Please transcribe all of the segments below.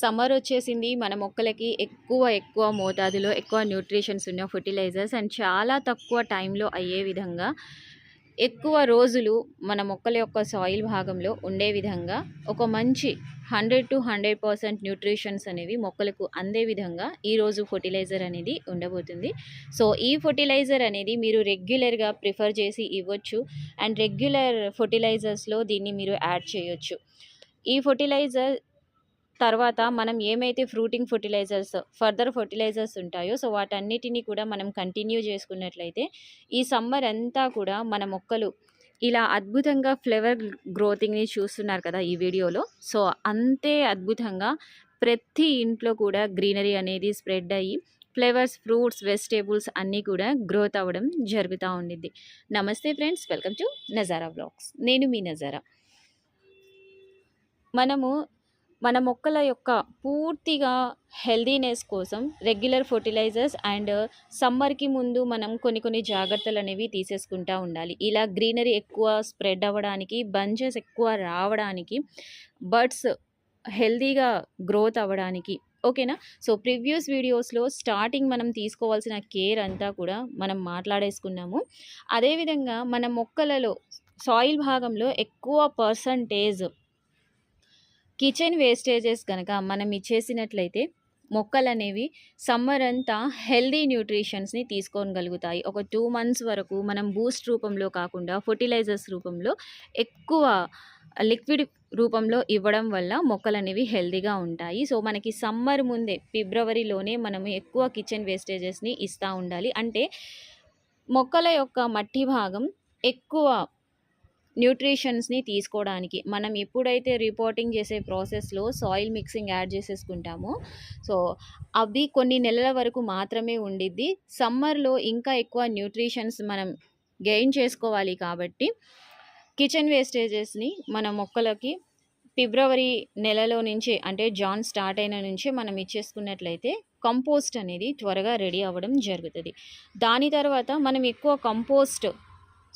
Summer వచ్చేసింది. మన మొక్కలకి ఎక్కువ ఎక్కువ మోతాదులో ఎక్కువ న్యూట్రిషన్స్ ఉన్న ఫర్టిలైజర్స్ అండ్ చాలా తక్కువ టైంలో అయ్యే విధంగా ఎక్కువ రోజులు మన మొక్కల యొక్క సాయిల్ భాగంలో ఉండే విధంగా ఒక మంచి hundred to hundred percent nutritions అనేవి మొక్కలకు అందే విధంగా ఈరోజు ఫర్టిలైజర్ అనేది ఉండబోతుంది. సో ఈ ఫర్టిలైజర్ అనేది మీరు రెగ్యులర్గా ప్రిఫర్ చేసి ఇవ్వచ్చు అండ్ రెగ్యులర్ ఫర్టిలైజర్స్లో దీన్ని మీరు యాడ్ చేయొచ్చు. ఈ ఫర్టిలైజర్ తర్వాత మనం ఏమైతే ఫ్రూటింగ్ ఫర్టిలైజర్స్ ఫర్దర్ ఫర్టిలైజర్స్ ఉంటాయో సో వాటన్నిటిని కూడా మనం కంటిన్యూ చేసుకున్నట్లయితే ఈ సమ్మర్ అంతా కూడా మన మొక్కలు ఇలా అద్భుతంగా ఫ్లేవర్ గ్రోతింగ్ని చూస్తున్నారు కదా ఈ వీడియోలో. సో అంతే అద్భుతంగా ప్రతి ఇంట్లో కూడా గ్రీనరీ అనేది స్ప్రెడ్ అయ్యి ఫ్లేవర్స్ ఫ్రూట్స్ వెజిటేబుల్స్ అన్నీ కూడా గ్రోత్ అవ్వడం జరుగుతూ ఉండిద్ది నమస్తే friends welcome to Nazara blogs నేను మీ నజారా. మనము మన మొక్కల యొక్క పూర్తిగా హెల్దీనెస్ కోసం రెగ్యులర్ ఫర్టిలైజర్స్ అండ్ సమ్మర్కి ముందు మనం కొన్ని కొన్ని జాగ్రత్తలు అనేవి తీసేసుకుంటూ ఉండాలి. ఇలా గ్రీనరీ ఎక్కువ స్ప్రెడ్ అవ్వడానికి బంచెస్ ఎక్కువ రావడానికి బర్డ్స్ హెల్దీగా గ్రోత్ అవ్వడానికి ఓకేనా? సో ప్రివ్యూస్ వీడియోస్లో స్టార్టింగ్ మనం తీసుకోవాల్సిన కేర్ అంతా కూడా మనం మాట్లాడేసుకున్నాము. అదేవిధంగా మన మొక్కలలో సాయిల్ భాగంలో ఎక్కువ పర్సంటేజ్ కిచెన్ వేస్టేజెస్ కనుక మనం ఇచ్చేసినట్లయితే మొక్కలు అనేవి సమ్మర్ అంతా హెల్దీ న్యూట్రిషన్స్ని తీసుకోగలుగుతాయి. ఒక టూ మంత్స్ వరకు మనం బూస్ట్ రూపంలో కాకుండా ఫర్టిలైజర్స్ రూపంలో ఎక్కువ లిక్విడ్ రూపంలో ఇవ్వడం వల్ల మొక్కలు అనేవి హెల్దీగా ఉంటాయి. సో మనకి సమ్మర్ ముందే ఫిబ్రవరిలోనే మనం ఎక్కువ కిచెన్ వేస్టేజెస్ని ఇస్తూ ఉండాలి. అంటే మొక్కల యొక్క మట్టి భాగం ఎక్కువ న్యూట్రిషన్స్ని తీసుకోవడానికి మనం ఎప్పుడైతే రిపోర్టింగ్ చేసే ప్రాసెస్లో సాయిల్ మిక్సింగ్ యాడ్ చేసేసుకుంటామో సో అవి కొన్ని నెలల వరకు మాత్రమే ఉండిద్ది. సమ్మర్లో ఇంకా ఎక్కువ న్యూట్రిషన్స్ మనం గెయిన్ చేసుకోవాలి కాబట్టి కిచెన్ వేస్టేజెస్ని మన మొక్కలకి ఫిబ్రవరి నెలలో నుంచి అంటే జాన్ స్టార్ట్ అయిన నుంచి మనం ఇచ్చేసుకున్నట్లయితే కంపోస్ట్ అనేది త్వరగా రెడీ అవ్వడం జరుగుతుంది. దాని తర్వాత మనం ఎక్కువ కంపోస్ట్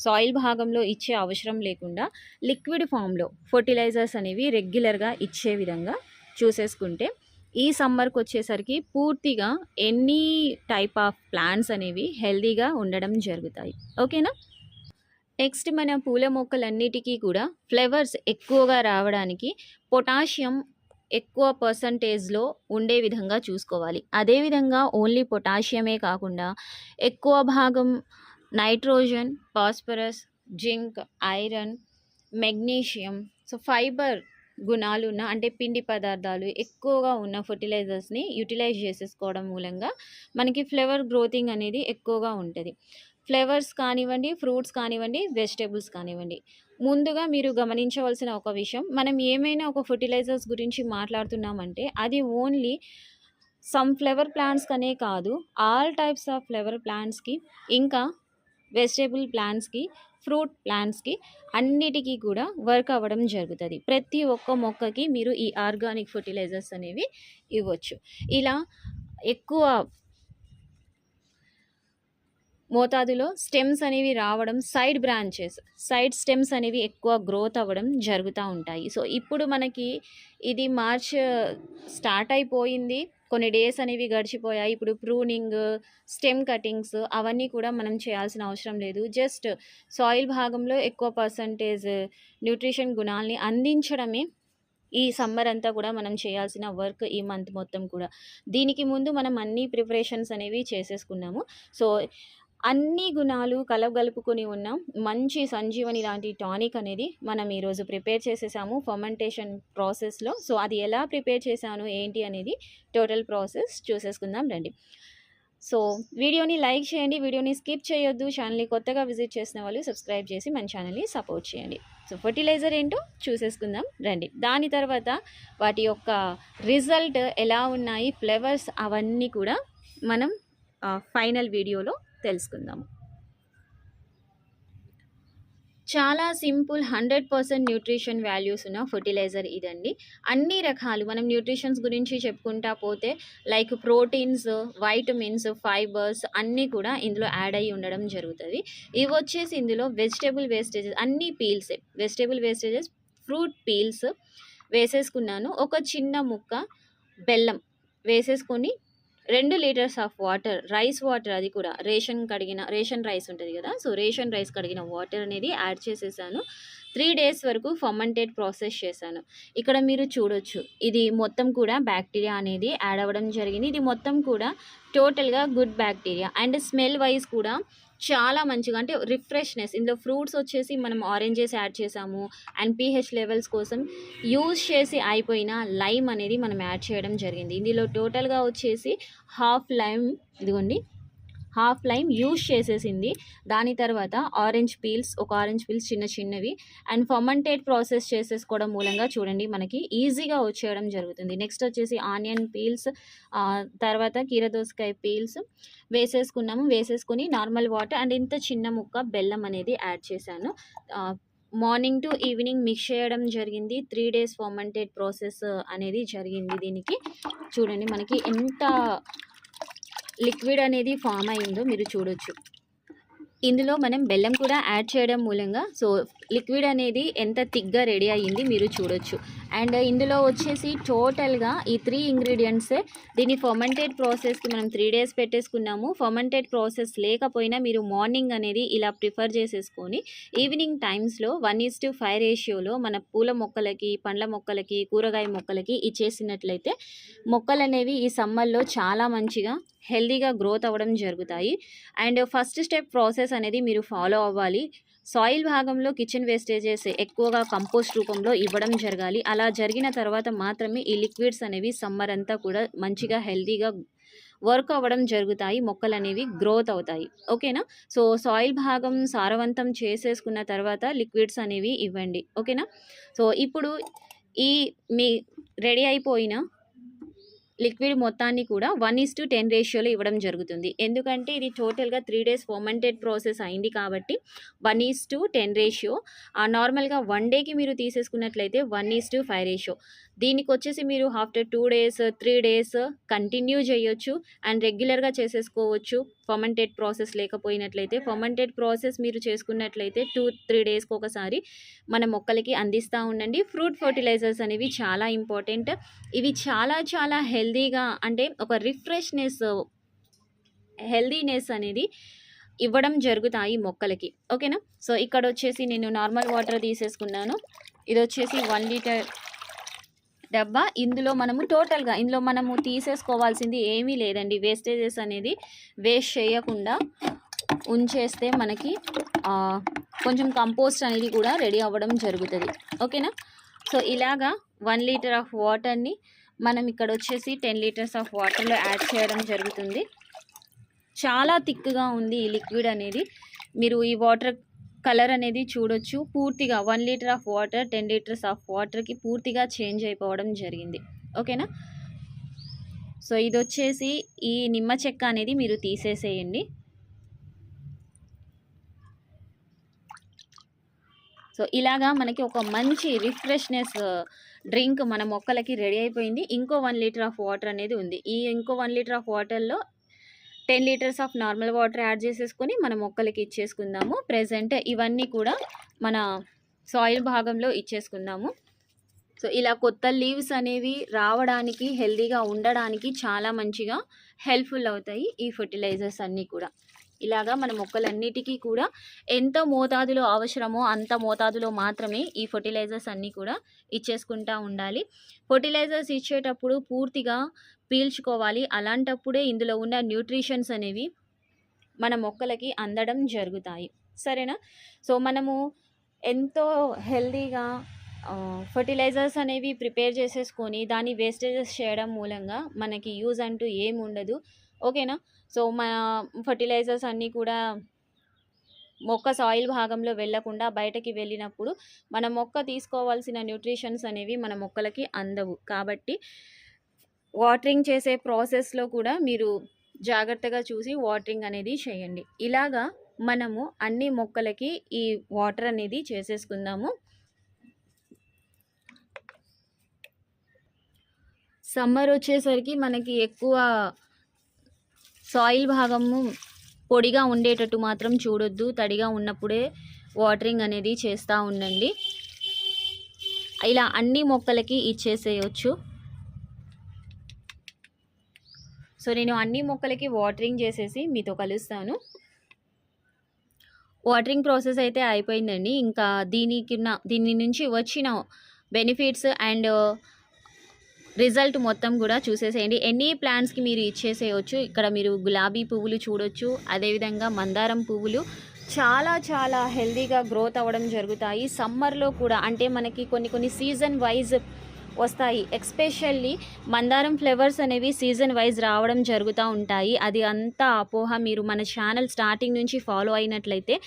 సాయిల్ భాగంలో ఇచ్చే అవసరం లేకుండా లిక్విడ్ ఫామ్లో ఫర్టిలైజర్స్ అనేవి రెగ్యులర్గా ఇచ్చే విధంగా చూసేసుకుంటే ఈ సమ్మర్కి వచ్చేసరికి పూర్తిగా ఎనీ టైప్ ఆఫ్ ప్లాంట్స్ అనేవి హెల్తీగా ఉండడం జరుగుతాయి. ఓకేనా? నెక్స్ట్ మన పూల మొక్కలన్నిటికీ కూడా ఫ్లేవర్స్ ఎక్కువగా రావడానికి పొటాషియం ఎక్కువ పర్సంటేజ్లో ఉండే విధంగా చూసుకోవాలి. అదేవిధంగా ఓన్లీ పొటాషియమే కాకుండా ఎక్కువ భాగం nitrogen phosphorus zinc iron magnesium. So fibre గుణాలు ఉన్న అంటే పిండి పదార్థాలు ఎక్కువగా ఉన్న ఫర్టిలైజర్స్ని యూటిలైజ్ చేసేసుకోవడం మూలంగా మనకి ఫ్లేవర్ గ్రోతింగ్ అనేది ఎక్కువగా ఉంటుంది. ఫ్లేవర్స్ కానివ్వండి ఫ్రూట్స్ కానివ్వండి వెజిటేబుల్స్ కానివ్వండి. ముందుగా మీరు గమనించవలసిన ఒక విషయం మనం ఏమైనా ఒక ఫర్టిలైజర్స్ గురించి మాట్లాడుతున్నామంటే అది ఓన్లీ సమ్ ఫ్లవర్ ప్లాంట్స్కనే కాదు ఆల్ టైప్స్ ఆఫ్ ఫ్లవర్ ప్లాంట్స్కి ఇంకా వెజిటేబుల్ ప్లాంట్స్కి ఫ్రూట్ ప్లాంట్స్కి అన్నిటికీ కూడా వర్క్ అవ్వడం జరుగుతుంది. ప్రతి ఒక్క మొక్కకి మీరు ఈ ఆర్గానిక్ ఫర్టిలైజర్స్ అనేవి ఇవ్వచ్చు. ఇలా ఎక్కువ మోతాదులో స్టెమ్స్ అనేవి రావడం సైడ్ బ్రాంచెస్ సైడ్ స్టెమ్స్ అనేవి ఎక్కువ గ్రోత్ అవ్వడం జరుగుతూ ఉంటాయి. సో ఇప్పుడు మనకి ఇది మార్చ్ స్టార్ట్ అయిపోయింది. కొన్ని డేస్ అనేవి గడిచిపోయాయి. ఇప్పుడు ప్రూనింగ్ స్టెమ్ కటింగ్స్ అవన్నీ కూడా మనం చేయాల్సిన అవసరం లేదు. జస్ట్ సాయిల్ భాగంలో ఎక్కువ పర్సంటేజ్ న్యూట్రిషన్ గుణాలని అందించడమే ఈ సమ్మర్ అంతా కూడా మనం చేయాల్సిన వర్క్ ఈ మంత్ మొత్తం కూడా. దీనికి ముందు మనం అన్ని ప్రిపరేషన్స్ అనేవి చేసేసుకున్నాము. సో అన్ని గుణాలు కలగలుపుకొని ఉన్న. మంచి సంజీవని లాంటి టానిక్ అనేది మనం ఈరోజు ప్రిపేర్ చేసేసాము ఫర్మెంటేషన్ ప్రాసెస్లో సో అది ఎలా ప్రిపేర్ చేశాను ఏంటి అనేది టోటల్ ప్రాసెస్ చూసేసుకుందాం రండి. సో వీడియోని లైక్ చేయండి వీడియోని స్కిప్ చేయొద్దు ఛానల్ని కొత్తగా విజిట్ చేసిన వాళ్ళు సబ్స్క్రైబ్ చేసి మన ఛానల్ని సపోర్ట్ చేయండి. సో ఫర్టిలైజర్ ఏంటో చూసేసుకుందాం రండి. దాని తర్వాత వాటి యొక్క రిజల్ట్ ఎలా ఉన్నాయి ఫ్లేవర్స్ అవన్నీ కూడా మనం ఫైనల్ వీడియోలో తెలుసుకుందాము. చాలా simple hundred percent nutrition values ఉన్న ఫర్టిలైజర్ ఇదండి. అన్ని రకాలు మనం న్యూట్రిషన్స్ గురించి చెప్పుకుంటా పోతే లైక్ ప్రోటీన్స్ వైటమిన్స్ ఫైబర్స్ అన్నీ కూడా ఇందులో యాడ్ అయ్యి ఉండడం జరుగుతుంది. ఇవి వచ్చేసి ఇందులో వెజిటేబుల్ వేస్టేజెస్ అన్ని పీల్సే వెజిటేబుల్ వేస్టేజెస్ ఫ్రూట్ పీల్స్ వేసేసుకున్నాను. ఒక చిన్న ముక్క బెల్లం వేసేసుకొని రెండు litres of water rice water అది కూడా. రేషన్ కడిగిన రేషన్ రైస్ ఉంటుంది కదా. సో రేషన్ రైస్ కడిగిన వాటర్ అనేది యాడ్ చేసేసాను. త్రీ డేస్ వరకు ఫర్మంటేట్ ప్రాసెస్ చేశాను. ఇక్కడ మీరు చూడొచ్చు. ఇది మొత్తం కూడా బ్యాక్టీరియా అనేది యాడ్ అవ్వడం జరిగింది. ఇది మొత్తం కూడా టోటల్గా good bacteria and smell wise కూడా చాలా మంచిగా అంటే రిఫ్రెష్నెస్. ఇందులో ఫ్రూట్స్ వచ్చేసి మనం ఆరెంజెస్ యాడ్ చేసాము. అండ్ పీహెచ్ లెవెల్స్ కోసం యూజ్ చేసి అయిపోయిన లైమ్ అనేది మనం యాడ్ చేయడం జరిగింది. ఇందులో టోటల్గా వచ్చేసి హాఫ్ లైమ్ ఇదిగోండి హాఫ్ లైమ్ యూజ్ చేసేసింది. దాని తర్వాత ఆరెంజ్ పీల్స్ ఒక ఆరెంజ్ పీల్స్ చిన్న చిన్నవి అండ్ ఫర్మెంటేట్ ప్రాసెస్ చేసేసుకోవడం మూలంగా చూడండి మనకి ఈజీగా వచ్చేయడం జరుగుతుంది. నెక్స్ట్ వచ్చేసి ఆనియన్ పీల్స్ తర్వాత కీరదోసకాయ పీల్స్ వేసేసుకున్నాము. వేసేసుకుని నార్మల్ వాటర్ అండ్ ఇంత చిన్న ముక్క బెల్లం అనేది యాడ్ చేశాను. మార్నింగ్ టు ఈవినింగ్ మిక్స్ చేయడం జరిగింది. త్రీ డేస్ ఫర్మెంటేట్ ప్రాసెస్ అనేది జరిగింది దీనికి. చూడండి మనకి ఎంత లిక్విడ్ అనేది ఫామ్ అయిందో మీరు చూడొచ్చు. ఇందులో మనం బెల్లం కూడా యాడ్ చేయడం మూలంగా సో లిక్విడ్ అనేది ఎంత థిక్గా రెడీ అయ్యింది మీరు చూడొచ్చు. అండ్ ఇందులో వచ్చేసి టోటల్గా ఈ త్రీ ఇంగ్రీడియంట్సే దీన్ని ఫర్మెంటెడ్ ప్రాసెస్కి మనం త్రీ డేస్ పెట్టేసుకున్నాము. ఫర్మెంటెడ్ ప్రాసెస్ లేకపోయినా మీరు మార్నింగ్ అనేది ఇలా ప్రిఫర్ చేసేసుకొని ఈవినింగ్ టైమ్స్లో వన్ ఈస్ టు ఫైవ్ రేషియోలో మన పూల మొక్కలకి పండ్ల మొక్కలకి కూరగాయ మొక్కలకి ఇచ్చేసినట్లయితే మొక్కలు అనేవి ఈ సమ్మర్లో చాలా మంచిగా హెల్దీగా గ్రోత్ అవ్వడం జరుగుతాయి. అండ్ ఫస్ట్ స్టెప్ ప్రాసెస్ అనేది మీరు ఫాలో అవ్వాలి. సాయిల్ భాగంలో కిచెన్ వేస్టేజెస్ ఎక్కువగా కంపోస్ట్ రూపంలో ఇవ్వడం జరగాలి. అలా జరిగిన తర్వాత మాత్రమే ఈ లిక్విడ్స్ అనేవి సమ్మర్ అంతా కూడా మంచిగా హెల్తీగా వర్క్ అవ్వడం జరుగుతాయి. మొక్కలు అనేవి గ్రోత్ అవుతాయి. ఓకేనా సో సాయిల్ భాగం సారవంతం చేసేసుకున్న తర్వాత లిక్విడ్స్ అనేవి ఇవ్వండి. ఓకేనా సో ఇప్పుడు ఈ మీ రెడీ అయిపోయిన లిక్విడ్ మొత్తాన్ని కూడా వన్ ఈస్ టు టెన్ రేషియోలో ఇవ్వడం జరుగుతుంది. ఎందుకంటే ఇది టోటల్గా త్రీ డేస్ ఫోమెంటెడ్ ప్రాసెస్ అయింది కాబట్టి one is to ten ratio నార్మల్గా వన్ డేకి మీరు తీసేసుకున్నట్లయితే one is to five ratio దీనికి వచ్చేసి మీరు after two days three days continue చేయొచ్చు అండ్ రెగ్యులర్గా చేసేసుకోవచ్చు. ఫర్మెంటెడ్ ప్రాసెస్ లేకపోయినట్లయితే ఫర్మెంటెడ్ ప్రాసెస్ మీరు చేసుకున్నట్లయితే టూ త్రీ డేస్కి ఒకసారి మన మొక్కలకి అందిస్తూ ఉండండి. ఫ్రూట్ ఫర్టిలైజర్స్ అనేవి చాలా ఇంపార్టెంట్. ఇవి చాలా చాలా హెల్దీగా అంటే ఒక రిఫ్రెష్నెస్ హెల్దీనెస్ అనేది ఇవ్వడం జరుగుతాయి మొక్కలకి. ఓకేనా? సో ఇక్కడ వచ్చేసి నేను నార్మల్ వాటర్ తీసేసుకున్నాను. ఇది వచ్చేసి వన్ లీటర్ డబ్బా ఇందులో మనము టోటల్గా ఇందులో మనము తీసేసుకోవాల్సింది ఏమీ లేదండి. వేస్టేజెస్ అనేది వేస్ట్ చేయకుండా ఉంచేస్తే మనకి కొంచెం కంపోస్ట్ అనేది కూడా రెడీ అవ్వడం జరుగుతుంది. ఓకేనా? సో ఇలాగా వన్ లీటర్ ఆఫ్ వాటర్ని మనం ఇక్కడ వచ్చేసి టెన్ లీటర్స్ ఆఫ్ వాటర్లో యాడ్ చేయడం జరుగుతుంది. చాలా థిక్గా ఉంది ఈ లిక్విడ్ అనేది. మీరు ఈ వాటర్ కలర్ అనేది చూడొచ్చు. పూర్తిగా one litre of water ten litres of వాటర్కి పూర్తిగా చేంజ్ అయిపోవడం జరిగింది. ఓకేనా? సో ఇది వచ్చేసి ఈ నిమ్మ చెక్క అనేది మీరు తీసేసేయండి. సో ఇలాగా మనకి ఒక మంచి రిఫ్రెష్నెస్ డ్రింక్ మన మొక్కలకి రెడీ అయిపోయింది. ఇంకో వన్ లీటర్ ఆఫ్ వాటర్ అనేది ఉంది. ఈ ఇంకో వన్ లీటర్ ఆఫ్ వాటర్లో ten litres of normal water add చేసేసుకొని మనం మొక్కలకి ఇచ్చేసుకుందాము. ప్రజెంట్ ఇవన్నీ కూడా మన సాయిల్ భాగంలో ఇచ్చేసుకుందాము. సో ఇలా కొత్త లీవ్స్ అనేవి రావడానికి హెల్దీగా ఉండడానికి చాలా మంచిగా హెల్ప్ఫుల్ అవుతాయి ఈ ఫర్టిలైజర్స్ అన్నీ కూడా. ఇలాగా మన మొక్కలన్నిటికీ కూడా ఎంత మోతాదులో అవసరమో అంత మోతాదులో మాత్రమే ఈ ఫర్టిలైజర్స్ అన్నీ కూడా ఇచ్చేసుకుంటా ఉండాలి. ఫర్టిలైజర్స్ ఇచ్చేటప్పుడు పూర్తిగా పీల్చుకోవాలి. అలాంటప్పుడే ఇందులో ఉన్న న్యూట్రిషన్స్ అనేవి మన మొక్కలకి అందడం జరుగుతాయి. సరేనా? సో మనము ఎంతో హెల్దీగా ఫర్టిలైజర్స్ అనేవి ప్రిపేర్ చేసేసుకొని దాన్ని వేస్టేజెస్ చేయడం మూలంగా మనకి యూజ్ అంటూ ఏమి ఉండదు. ఓకేనా? సో మన ఫర్టిలైజర్స్ అన్నీ కూడా మొక్క సాయిల్ భాగంలో వెళ్ళకుండా బయటకి వెళ్ళినప్పుడు మన మొక్క తీసుకోవాల్సిన న్యూట్రిషన్స్ అనేవి మన మొక్కలకి అందవు. కాబట్టి వాటరింగ్ చేసే ప్రాసెస్లో కూడా మీరు జాగ్రత్తగా చూసి వాటరింగ్ అనేది చేయండి. ఇలాగా మనము అన్ని మొక్కలకి ఈ వాటర్ అనేది చేసేసుకుందాము. సమ్మర్ వచ్చేసరికి మనకి ఎక్కువ సాయిల్ భాగము పొడిగా ఉండేటట్టు మాత్రం చూడొద్దు. తడిగా ఉన్నప్పుడే వాటరింగ్ అనేది చేస్తూ ఉండండి. ఇలా అన్ని మొక్కలకి ఇచ్చేసేయచ్చు. సో నేను అన్ని మొక్కలకి వాటరింగ్ చేసేసి మీతో కలుస్తాను. వాటరింగ్ ప్రాసెస్ అయితే అయిపోయిందండి. ఇంకా దీనికి ఉన్న దీని నుంచి వచ్చిన బెనిఫిట్స్ అండ్ రిజల్ట్ మొత్తం కూడా చూసేసేయండి. ఎన్ని ప్లాంట్స్కి మీరు ఇచ్చేసేయచ్చు. ఇక్కడ మీరు గులాబీ పువ్వులు చూడొచ్చు. అదేవిధంగా మందారం పువ్వులు చాలా చాలా హెల్దీగా గ్రోత్ అవ్వడం జరుగుతాయి. సమ్మర్లో కూడా అంటే మనకి కొన్ని కొన్ని సీజన్ వైజ్ వస్తాయి. ఎక్స్పెషల్లీ మందారం ఫ్లేవర్స్ అనేవి సీజన్ వైజ్ రావడం జరుగుతూ ఉంటాయి. అది అంతా అపోహ. మీరు మన ఛానల్ స్టార్టింగ్ నుంచి ఫాలో అయినట్లయితే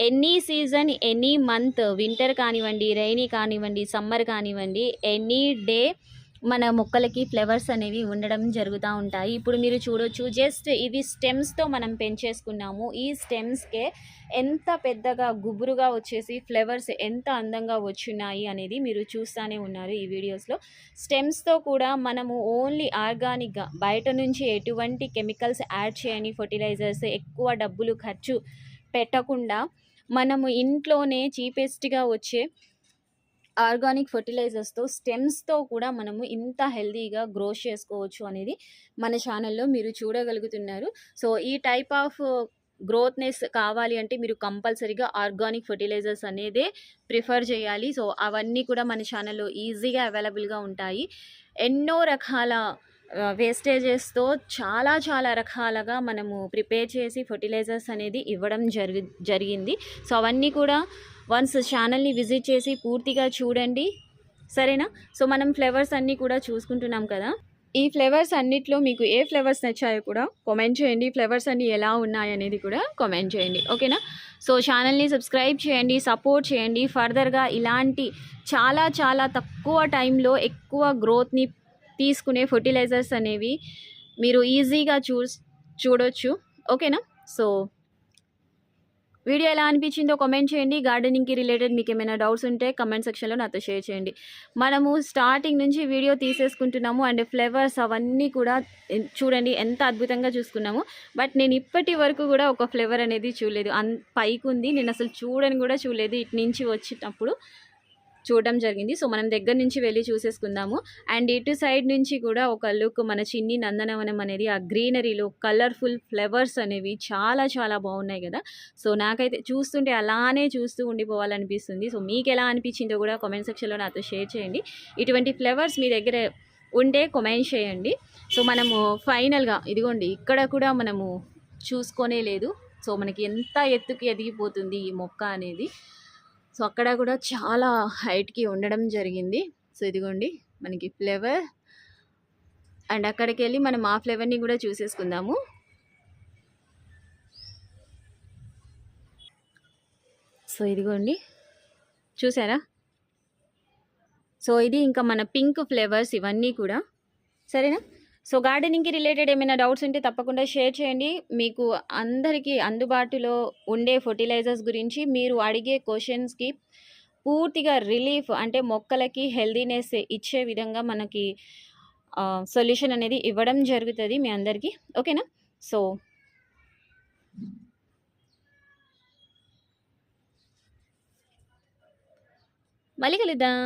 any season any month winter కానివ్వండి రైనీ కానివ్వండి సమ్మర్ కానివ్వండి ఎనీ డే మన మొక్కలకి ఫ్లవర్స్ అనేవి ఉండడం జరుగుతూ ఉంటాయి. ఇప్పుడు మీరు చూడొచ్చు జస్ట్ ఇవి స్టెమ్స్తో మనం పెంచేసుకున్నాము. ఈ స్టెమ్స్కే ఎంత పెద్దగా గుబురుగా వచ్చేసి ఫ్లవర్స్ ఎంత అందంగా వచ్చున్నాయి అనేది మీరు చూస్తూనే ఉన్నారు ఈ వీడియోస్లో స్టెమ్స్తో కూడా మనము ఓన్లీ ఆర్గానిక్గా బయట నుంచి ఎటువంటి కెమికల్స్ యాడ్ చేయని ఫర్టిలైజర్స్ ఎక్కువ డబ్బులు ఖర్చు పెట్టకుండా మనము ఇంట్లోనే చీపెస్ట్గా వచ్చే ఆర్గానిక్ ఫర్టిలైజర్స్తో స్టెమ్స్తో కూడా మనము ఇంత హెల్తీగా గ్రో చేసుకోవచ్చు అనేది మన ఛానల్లో మీరు చూడగలుగుతున్నారు. సో ఈ టైప్ ఆఫ్ గ్రోత్నెస్ కావాలి అంటే మీరు కంపల్సరీగా ఆర్గానిక్ ఫర్టిలైజర్స్ అనేదే ప్రిఫర్ చేయాలి. సో అవన్నీ కూడా మన ఛానల్లో ఈజీగా అవైలబుల్గా ఉంటాయి. ఎన్నో రకాల వేస్టేజెస్తో చాలా చాలా రకాలుగా మనము ప్రిపేర్ చేసి ఫర్టిలైజర్స్ అనేది ఇవ్వడం జరి జరిగింది. సో అవన్నీ కూడా వన్స్ ఛానల్ని విజిట్ చేసి పూర్తిగా చూడండి. సరేనా? సో మనం ఫ్లేవర్స్ అన్నీ కూడా చూసుకుంటున్నాం కదా? ఈ ఫ్లేవర్స్ అన్నిట్లో మీకు ఏ ఫ్లేవర్స్ నచ్చాయో కూడా కామెంట్ చేయండి. ఫ్లేవర్స్ అన్నీ ఎలా ఉన్నాయి అనేది కూడా కామెంట్ చేయండి. ఓకేనా? సో ఛానల్ని సబ్స్క్రైబ్ చేయండి సపోర్ట్ చేయండి. ఫర్దర్గా ఇలాంటి చాలా చాలా తక్కువ టైంలో ఎక్కువ గ్రోత్ని తీసుకునే ఫర్టిలైజర్స్ అనేవి మీరు ఈజీగా చూ చూడొచ్చు. ఓకేనా? సో వీడియో ఎలా అనిపించిందో కామెంట్ చేయండి. గార్డెనింగ్కి రిలేటెడ్ మీకు ఏమైనా డౌట్స్ ఉంటే కమెంట్ సెక్షన్లో నాతో షేర్ చేయండి. మనము స్టార్టింగ్ నుంచి వీడియో తీసేసుకుంటున్నాము అండ్ ఫ్లేవర్స్ అవన్నీ కూడా చూడండి ఎంత అద్భుతంగా చూసుకున్నాము. బట్ నేను ఇప్పటి వరకు కూడా ఒక ఫ్లేవర్ అనేది చూడలేదు. అన్ పైకి ఉంది నేను అసలు చూడని కూడా చూడలేదు. ఇటు నుంచి వచ్చినప్పుడు చూడడం జరిగింది. సో మనం దగ్గర నుంచి వెళ్ళి చూసేసుకుందాము. అండ్ ఇటు సైడ్ నుంచి కూడా ఒక లుక్ మన చిన్ని నందనవనం అనేది ఆ గ్రీనరీలో కలర్ఫుల్ ఫ్లవర్స్ అనేవి చాలా చాలా బాగున్నాయి కదా. సో నాకైతే చూస్తుంటే అలానే చూస్తూ ఉండిపోవాలనిపిస్తుంది. సో మీకు ఎలా అనిపించిందో కూడా కామెంట్ సెక్షన్లో నాతో షేర్ చేయండి. ఇటువంటి ఫ్లవర్స్ మీ దగ్గర ఉంటే కామెంట్ చేయండి. సో మనము ఫైనల్గా ఇదిగోండి ఇక్కడ కూడా మనము చూసుకొనే లేదు. సో మనకి ఎంత ఎత్తుకి ఎదిగిపోతుంది ఈ మొక్క అనేది. సో అక్కడ కూడా చాలా హైట్కి ఉండడం జరిగింది. సో ఇదిగోండి మనకి ఫ్లేవర్. అండ్ అక్కడికి వెళ్ళి మనం ఆ ఫ్లేవర్ని కూడా చూసేసుకుందాము. సో ఇదిగోండి. చూసారా? సో ఇది ఇంకా మన పింక్ ఫ్లేవర్స్ ఇవన్నీ కూడా. సరేనా? సో గార్డెనింగ్కి రిలేటెడ్ ఏమైనా డౌట్స్ ఉంటే తప్పకుండా షేర్ చేయండి. మీకు అందరికీ అందుబాటులో ఉండే ఫర్టిలైజర్స్ గురించి మీరు అడిగే క్వశ్చన్స్కి పూర్తిగా రిలీఫ్ అంటే మొక్కలకి హెల్దీనెస్ ఇచ్చే విధంగా మనకి సొల్యూషన్ అనేది ఇవ్వడం జరుగుతుంది మీ అందరికీ. ఓకేనా? సో మళ్ళీ కలుద్దాం.